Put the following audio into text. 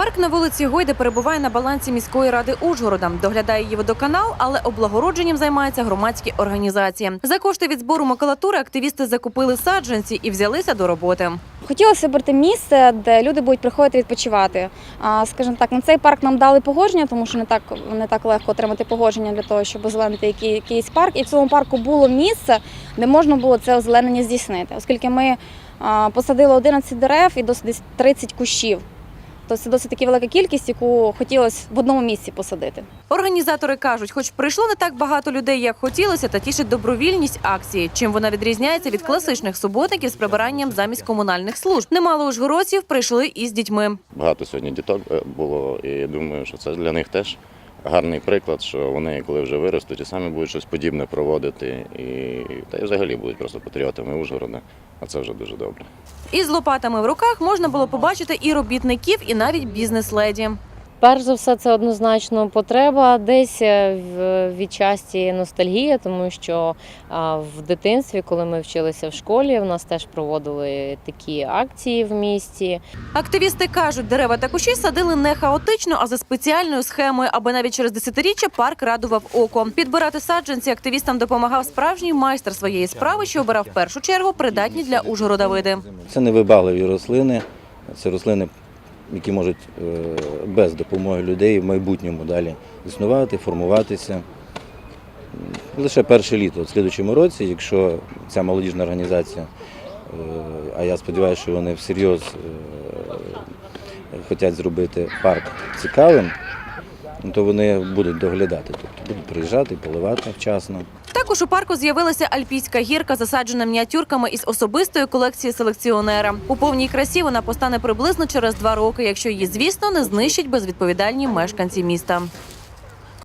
Парк на вулиці Гойде перебуває на балансі міської ради Ужгорода. Доглядає її водоканал, але облагородженням займаються громадські організації. За кошти від збору макулатури активісти закупили саджанці і взялися до роботи. Хотілося вибрати місце, де люди будуть приходити відпочивати. А, скажімо так, на цей парк нам дали погодження, тому що не так не так легко отримати погодження для того, щоб озеленити який- якийсь парк. І в цьому парку було місце, де можна було це озеленення здійснити, оскільки ми посадили 11 дерев і досить десь 30 кущів. То це досить таки велика кількість, яку хотілося в одному місці посадити. Організатори кажуть, хоч прийшло не так багато людей, як хотілося, та тішить добровільність акції. Чим вона відрізняється від класичних суботників з прибиранням замість комунальних служб. Немало ужгородців прийшли із дітьми. Багато сьогодні діток е, було, і я думаю, що це для них теж гарний приклад, що вони, коли вже виростуть, і самі будуть щось подібне проводити, і та й взагалі будуть просто патріотами Ужгорода, а це вже дуже добре. Із лопатами в руках можна було побачити і робітників, і навіть бізнес-леді. Перш за все, це однозначно потреба. Десь е, в- відчасті ностальгія, тому що в дитинстві, коли ми вчилися в школі, в нас теж проводили такі акції в місті. Активісти кажуть, дерева та кущі садили не хаотично, а за спеціальною схемою, аби навіть через десятиріччя парк радував око. Підбирати саджанці активістам допомагав справжній майстер своєї справи, що обирав в першу чергу придатні для Ужгорода види. Це невибагливі рослини, це рослини, які можуть е, без допомоги людей в майбутньому далі існувати, формуватися. Лише перше літо, в слідчому році, якщо ця молодіжна організація, е, а я сподіваюся, що вони всерйоз е, хочуть зробити парк цікавим, то вони будуть доглядати, тобто будуть приїжджати, поливати вчасно. Також у парку з'явилася альпійська гірка, засаджена мініатюрками із особистої колекції селекціонера. У повній красі вона постане приблизно через два роки, якщо її, звісно, не знищать безвідповідальні мешканці міста.